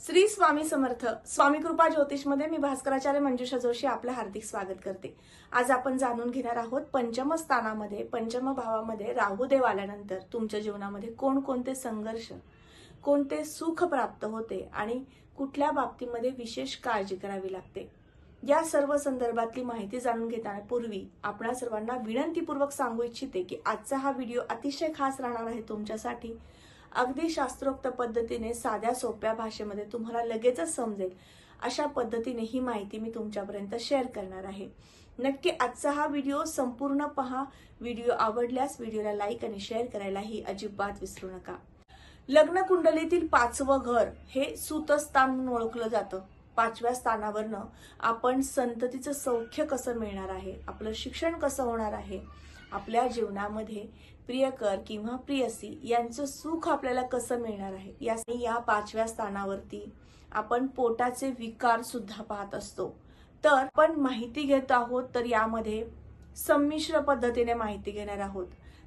श्री स्वामी समर्थ स्वामी कृपा ज्योतिषमध्ये मी भास्कराचार्य मंजुषा जोशी आपलं हार्दिक स्वागत करते. आज आपण जाणून घेणार आहोत पंचम स्थानामध्ये पंचम भावामध्ये राहुदेव आल्यानंतर तुमच्या जीवनामध्ये कोणकोणते संघर्ष कोणते सुख प्राप्त होते आणि कुठल्या बाबतीमध्ये विशेष काळजी करावी लागते. या सर्व संदर्भातली माहिती जाणून घेताना पूर्वी आपणा सर्वांना विनंतीपूर्वक सांगू इच्छिते की आजचा हा व्हिडिओ अतिशय खास राहणार आहे तुमच्यासाठी. अगदी शास्त्रोक्त पद्धतीने साध्या सोप्या भाषेमध्ये तुम्हाला लगेचच समजेल अशा पद्धतीने ही माहिती मी तुमच्यापर्यंत शेअर करणार आहे. नक्की आजचा हा व्हिडिओ संपूर्ण पहा. व्हिडिओ आवडल्यास व्हिडिओला लाईक आणि शेअर करायलाही अजिबात विसरू नका. लग्न कुंडलीतील पाचवं घर हे सुतस्थान म्हणून ओळखलं जातं. पाचव्या स्थानावरनं आपण संततीचं सौख्य कसं मिळणार आहे? आपलं शिक्षण कसं होणार आहे? आपल्या जीवनामध्ये प्रियकर किंवा प्रियसी यांचं सुख आपल्याला कसं मिळणार आहे? या या पाचव्या स्थानावरती आपण पोटाचे विकार सुद्धा पाहत असतो. तर आपण माहिती घेत आहोत तर यामध्ये संमिश्र पद्धतीने माहिती घेणार आहोत.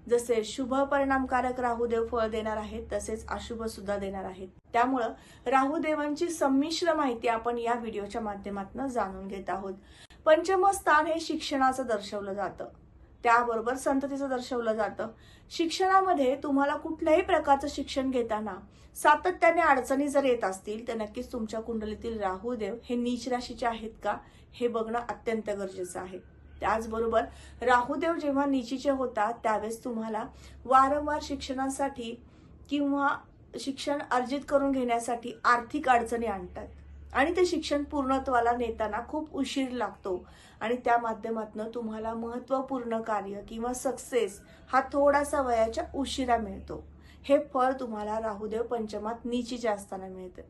जसे शुभ परिणामकारक राहुदेव फळ देणार आहेत तसेच अशुभ सुद्धा देणार आहेत. त्यामुळं राहुदेवांची संमिश्र माहिती आपण या व्हिडिओच्या माध्यमातून जाणून घेत आहोत. पंचम स्थान हे शिक्षणाचं दर्शवलं जातं. त्याबरोबर संततीचं दर्शवलं जातं. शिक्षणामध्ये तुम्हाला कुठल्याही प्रकारचं शिक्षण घेताना सातत्याने अडचणी जर येत असतील तर नक्कीच तुमच्या कुंडलीतील राहुदेव हे नीच राशीचे आहेत का हे बघणं अत्यंत गरजेचं आहे. त्याचबरोबर राहुदेव जेव्हा निचीचे होता त्यावेळेस तुम्हाला वारंवार शिक्षणासाठी किंवा शिक्षण अर्जित करून घेण्यासाठी आर्थिक अडचणी आणतात. आणि ते शिक्षण पूर्णत्वाला नेताना खूप उशीर लागतो. आणि त्या माध्यमातून तुम्हाला महत्त्वपूर्ण कार्य किंवा सक्सेस हा थोडासा वयाच्या उशिरा मिळतो. हे फळ तुम्हाला राहुदेव पंचमात निचीचे असताना मिळतं.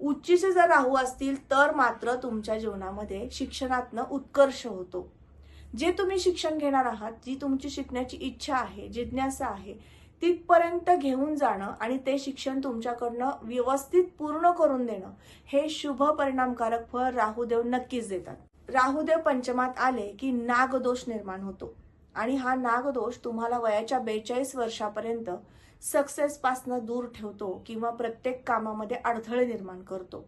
उच्चीचे जर राहू असतील तर मात्र तुमच्या जीवनामध्ये शिक्षणातनं उत्कर्ष होतो. जे तुम्ही शिक्षण घेणार आहात जी तुमची शिकण्याची इच्छा आहे जिज्ञासा आहे तिथपर्यंत घेऊन जाणं आणि ते शिक्षण तुमच्याकडनं व्यवस्थित पूर्ण करून देणं हे शुभ परिणामकारक फळ राहुदेव नक्कीच देतात. राहुदेव पंचमात आले की नागदोष निर्माण होतो. आणि हा नागदोष तुम्हाला वयाच्या बेचाळीस वर्षापर्यंत सक्सेसपासनं दूर ठेवतो किंवा प्रत्येक कामामध्ये अडथळे निर्माण करतो.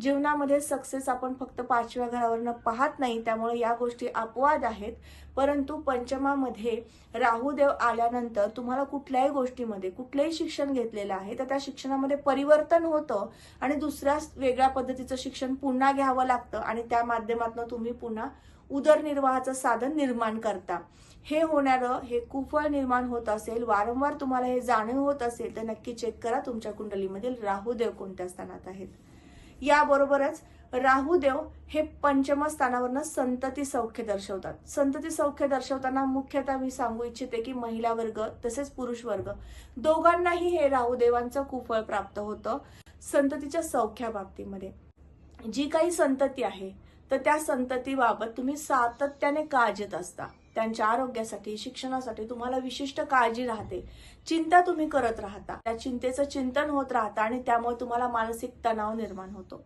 जीवनामध्ये सक्सेस आपण फक्त पाचव्या घरावरनं पाहत नाही त्यामुळे या गोष्टी अपवाद आहेत. परंतु पंचमामध्ये राहुदेव आल्यानंतर तुम्हाला कुठल्याही गोष्टीमध्ये कुठलंही शिक्षण घेतलेलं आहे तर त्या शिक्षणामध्ये परिवर्तन होतं आणि दुसऱ्या वेगळ्या पद्धतीचं शिक्षण पुन्हा घ्यावं लागतं आणि त्या माध्यमातून तुम्ही पुन्हा उदरनिर्वाहाचं साधन निर्माण करता. हे होणारं हे कुफळ निर्माण होत असेल वारंवार तुम्हाला हे जाणीव होत असेल तर नक्की चेक करा तुमच्या कुंडलीमधील राहुदेव कोणत्या स्थानात आहेत. याबरोबरच राहुदेव हे पंचम स्थानावरनं संतती सौख्य दर्शवतात. संतती सौख्य दर्शवताना मुख्यतः मी सांगू इच्छिते की महिला वर्ग तसेच पुरुष वर्ग दोघांनाही हे राहुदेवांचं कुफळ प्राप्त होतं संततीच्या सौख्या बाबतीमध्ये. जी काही संतती आहे तर त्या संततीबाबत तुम्ही सातत्याने काळजीत असता. त्यांच्या आरोग्यासाठी शिक्षणासाठी तुम्हाला विशिष्ट काळजी राहते. चिंता तुम्ही करत राहता. त्या चिंतेचं चिंतन होत राहतं आणि त्यामुळे तुम्हाला मानसिक तणाव निर्माण होतो.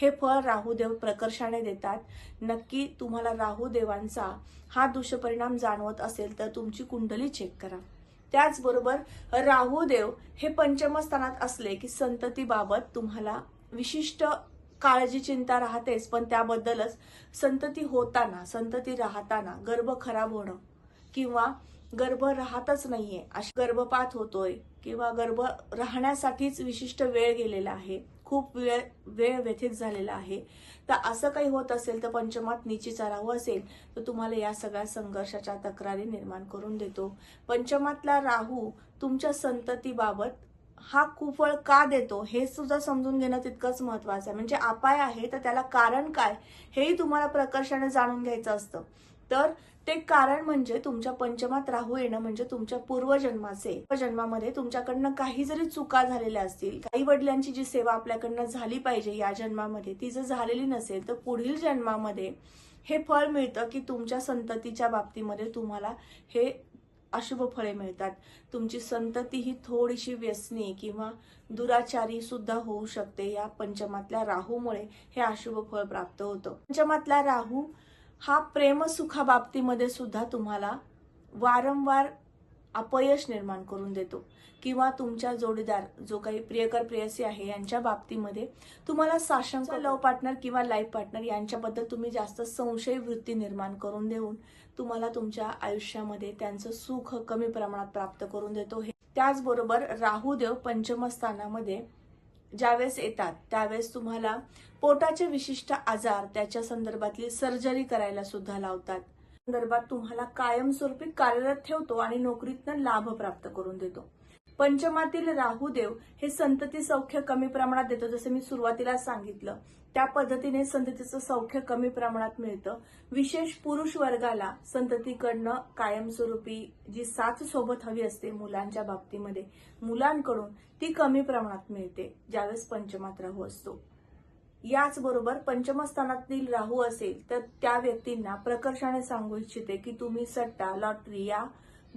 हे फळ राहुदेव प्रकर्षाने देतात. नक्की तुम्हाला राहुदेवांचा हा दुष्परिणाम जाणवत असेल तर तुमची कुंडली चेक करा. त्याचबरोबर राहुदेव हे पंचमस्थानात असले की संततीबाबत तुम्हाला विशिष्ट काळजी चिंता राहतेच पण त्याबद्दलच संतती होताना संतती राहताना गर्भ खराब होणं किंवा गर्भ राहतच नाहीये अशी गर्भपात होतोय किंवा गर्भ राहण्यासाठीच विशिष्ट वेळ गेलेला आहे खूप वेळ वेळ व्यथित झालेला आहे तर असं काही होत असेल तर पंचमात निचीचा राहू असेल तर तुम्हाला या सगळ्या संघर्षाच्या तक्रारी निर्माण करून देतो. पंचमातला राहू तुमच्या संततीबाबत हा कुफळ का देतो हे सुद्धा समजून घेणं तितकंच महत्वाचं आहे. म्हणजे अपाय आहे तर त्याला कारण काय हेही तुम्हाला प्रकर्षाने जाणून घ्यायचं असतं. तर ते कारण म्हणजे तुमच्या पंचमात राहू येणं म्हणजे तुमच्या पूर्वजन्माचे. जन्मामध्ये तुमच्याकडनं काही जरी चुका झालेल्या असतील काही वडिलांची जी सेवा आपल्याकडनं झाली पाहिजे या जन्मामध्ये ती जर झालेली नसेल तर पुढील जन्मामध्ये हे फळ मिळतं की तुमच्या संततीच्या बाबतीमध्ये तुम्हाला हे अशुभ फळे मिळतात. तुमची संतती ही थोडीशी व्यसनी किंवा दुराचारी सुद्धा होऊ शकते. या पंचमातल्या राहूमुळे हे अशुभ फळ प्राप्त होतं. पंचमातला राहू हा प्रेमसुखाबाबतीमध्ये सुद्धा तुम्हाला वारंवार अपयश निर्माण करून देतो. किंवा तुमच्या जोडीदार जो काही प्रियकर प्रेयसी आहे यांच्या बाबतीमध्ये तुम्हाला साशंक लव पार्टनर किंवा लाईफ पार्टनर यांच्याबद्दल तुम्ही जास्त संशय वृत्ती निर्माण करून देऊन तुम्हाला तुमच्या आयुष्यामध्ये त्यांचं सुख कमी प्रमाणात प्राप्त करून देतो. हे त्याचबरोबर राहुदेव पंचमस्थानामध्ये ज्यावेळेस येतात त्यावेळेस तुम्हाला पोटाचे विशिष्ट आजार त्याच्या संदर्भातली सर्जरी करायला सुद्धा लावतात. संदर्भात तुम्हाला कायमस्वरूपी कार्यरत ठेवतो आणि नोकरीतनं लाभ प्राप्त करून देतो. पंचमातील राहुदेव हे संतती सौख्य कमी प्रमाणात देतो. जसं मी सुरुवातीला सांगितलं त्या पद्धतीने संततीचं सौख्य कमी प्रमाणात मिळतं. विशेष पुरुष वर्गाला संततीकडनं कायमस्वरूपी जी साथ सोबत हवी असते मुलांच्या बाबतीमध्ये मुलांकडून ती कमी प्रमाणात मिळते ज्यावेळेस पंचमात राहू असतो. याचबरोबर पंचमस्थानातील राहू असेल तर त्या व्यक्तींना प्रकर्षाने सांगू इच्छिते की तुम्ही सट्टा लॉटरी या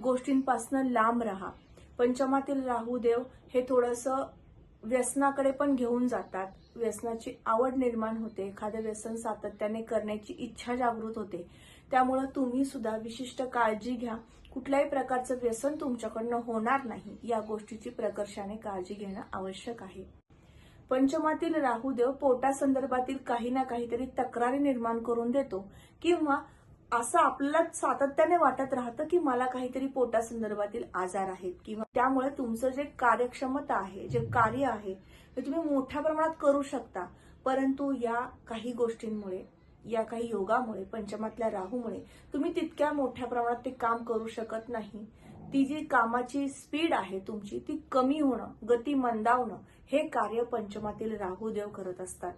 गोष्टींपासून लांब राहा. पंचमातील राहू देव हे थोडंसं व्यसनाकडे पण घेऊन जातात. व्यसनाची आवड निर्माण होते. एखादं व्यसन सातत्याने करण्याची इच्छा जागृत होते. त्यामुळं तुम्ही सुद्धा विशिष्ट काळजी घ्या. कुठल्याही प्रकारचं व्यसन तुमच्याकडनं होणार नाही. या गोष्टीची प्रकर्षाने काळजी घेणं आवश्यक आहे. पंचमातील राहुदेव पोटासंदर्भातील काही ना काहीतरी तक्रारी निर्माण करून देतो. किंवा असं आपल्याला सातत्याने वाटत राहतं की मला काहीतरी पोटासंदर्भातील आजार आहेत. किंवा त्यामुळे तुमचं जे कार्यक्षमता आहे जे कार्य आहे ते तुम्ही मोठ्या प्रमाणात करू शकता. परंतु या काही गोष्टींमुळे या काही योगामुळे पंचमातल्या राहूमुळे तुम्ही तितक्या मोठ्या प्रमाणात ते काम करू शकत नाही. ती जी कामाची स्पीड आहे तुमची ती कमी होणं गती मंदावणं हे कार्य पंचमातील राहुदेव करत असतात.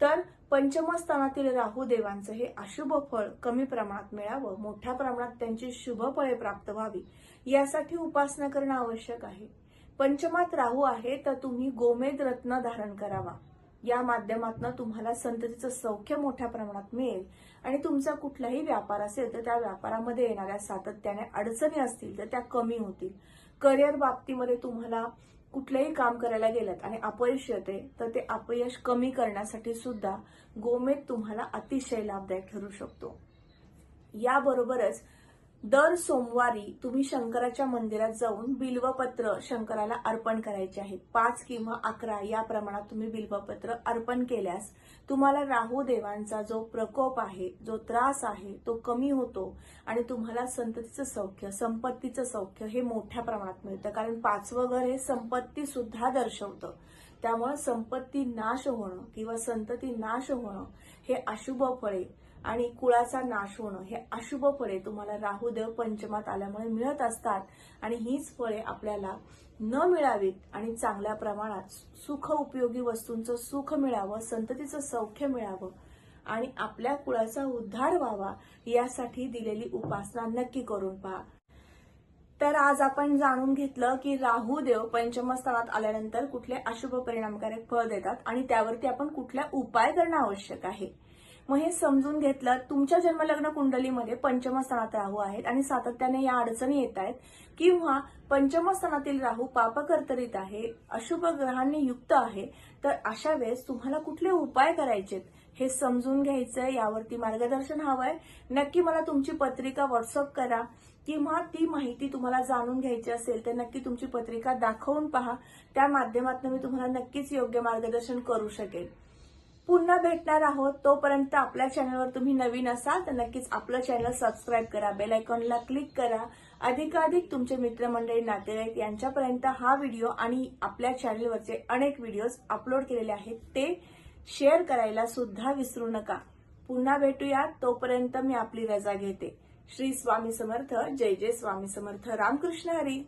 तर पंचमस्थानातील राहुदेवांचं हे अशुभ फळ कमी प्रमाणात मिळावं मोठ्या प्रमाणात त्यांची शुभ फळे प्राप्त व्हावी यासाठी उपासना करणं आवश्यक आहे. पंचमात राहू आहे तर तुम्ही गोमेद रत्न धारण करावा. या माध्यमातून तुम्हाला संततीचं सौख्य मोठ्या प्रमाणात मिळेल. आणि तुमचा कुठलाही व्यापार असेल तर त्या व्यापारामध्ये येणाऱ्या सातत्याने अडचणी असतील तर त्या कमी होतील. करिअर बाबतीमध्ये तुम्हाला कुठलंही काम करायला गेलात आणि अपयश येते तर ते अपयश कमी करण्यासाठी सुद्धा गोमेद तुम्हाला अतिशय लाभदायक ठरू शकतो. याबरोबरच दर सोमवारी तुम्ही शंकराच्या मंदिरात जाऊन बिल्वपत्र शंकराला अर्पण करायचे आहेत पाच किंवा अकरा या प्रमाणात तुम्ही बिल्वपत्र अर्पण केल्यास तुम्हाला राहू देवांचा जो प्रकोप आहे जो त्रास आहे तो कमी होतो आणि तुम्हाला संततीचं सौख्य संपत्तीचं सौख्य हे मोठ्या प्रमाणात मिळतं. कारण पाचवं घर हे संपत्ती सुद्धा दर्शवतं. त्यामुळे संपत्ती नाश होणं किंवा संतती नाश होणं हे अशुभ फळे आणि कुळाचा नाश होणं हे अशुभ फळे तुम्हाला राहुदेव पंचमात आल्यामुळे मिळत असतात. आणि हीच फळे आपल्याला न मिळावीत आणि चांगल्या प्रमाणात सुख उपयोगी वस्तूंचं सुख मिळावं संततीचं सौख्य मिळावं आणि आपल्या कुळाचा उद्धार व्हावा यासाठी दिलेली उपासना नक्की करून पहा. तर आज आपण जाणून घेतलं की राहू देव पंचमस्थानात आल्यानंतर कुठले अशुभ परिणामकारक फळ देतात आणि त्यावरती आपण कुठल्या उपाय करणं आवश्यक आहे. मग हे समजून घेतलं तुमच्या जन्मलग्न कुंडलीमध्ये पंचमस्थानात राहू आहेत आणि सातत्याने या अडचणी येत आहेत. किंवा पंचमस्थानातील राहू पापकर्तरीत आहे अशुभ ग्रहांनी युक्त आहे तर अशा वेळेस तुम्हाला कुठले उपाय करायचेत हे समजून घ्यायचंय यावरती मार्गदर्शन हवंय. नक्की मला तुमची पत्रिका व्हॉट्सअप करा. किंवा ती माहिती तुम्हाला जाणून घ्यायची असेल तर नक्की तुमची पत्रिका दाखवून पहा. त्या माध्यमातून मी तुम्हाला नक्कीच योग्य मार्गदर्शन करू शकेल पुन्हा भेटणार आहोत. तोपर्यंत आपल्या चॅनलवर तुम्ही नवीन असाल तर नक्कीच आपलं चॅनल सबस्क्राईब करा. बेल आयकॉनला क्लिक करा. अधिकाधिक तुमचे मित्रमंडळी नातेवाईक यांच्यापर्यंत हा व्हिडिओ आणि आपल्या चॅनलवरचे अनेक व्हिडिओज अपलोड केलेले आहेत ते शेअर करायला सुद्धा विसरू नका. पुन्हा भेटूया तोपर्यंत मी आपली रजा घेते. श्री स्वामी समर्थ. जय जय स्वामी समर्थ. रामकृष्ण हरी.